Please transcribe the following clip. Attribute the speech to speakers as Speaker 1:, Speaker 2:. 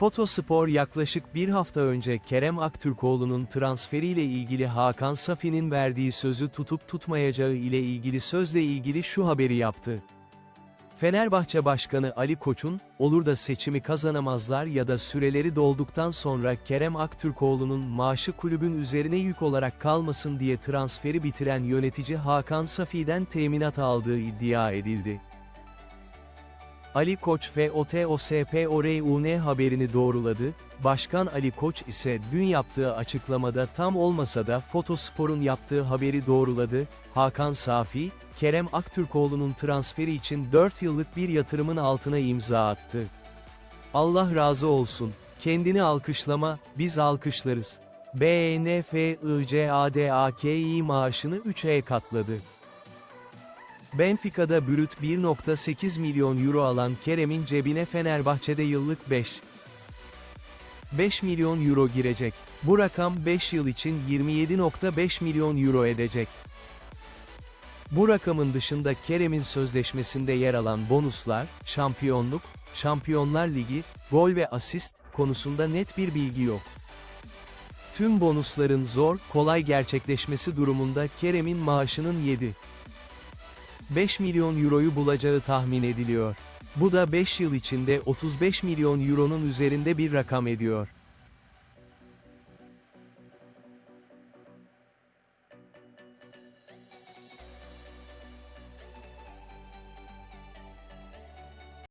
Speaker 1: Fotospor yaklaşık bir hafta önce Kerem Aktürkoğlu'nun transferiyle ilgili Hakan Safi'nin verdiği sözü tutup tutmayacağı ile ilgili sözle ilgili şu haberi yaptı. Fenerbahçe Başkanı Ali Koç'un, olur da seçimi kazanamazlar ya da süreleri dolduktan sonra Kerem Aktürkoğlu'nun maaşı kulübün üzerine yük olarak kalmasın diye transferi bitiren yönetici Hakan Safi'den teminat aldığı iddia edildi. Ali Koç ve OTOSPORUN haberini doğruladı, Başkan Ali Koç ise dün yaptığı açıklamada tam olmasa da Fotospor'un yaptığı haberi doğruladı, Hakan Safi, Kerem Aktürkoğlu'nun transferi için 4 yıllık bir yatırımın altına imza attı. Allah razı olsun, kendini alkışlama, biz alkışlarız. E BNFICADAKİ maaşını 3'e katladı. Benfica'da brüt 1.8 milyon euro alan Kerem'in cebine Fenerbahçe'de yıllık 5. 5 milyon euro girecek. Bu rakam 5 yıl için 27.5 milyon euro edecek. Bu rakamın dışında Kerem'in sözleşmesinde yer alan bonuslar, şampiyonluk, Şampiyonlar Ligi, gol ve asist konusunda net bir bilgi yok. Tüm bonusların zor, kolay gerçekleşmesi durumunda Kerem'in maaşının 7 5 milyon euroyu bulacağı tahmin ediliyor. Bu da 5 yıl içinde 35 milyon euronun üzerinde bir rakam ediyor.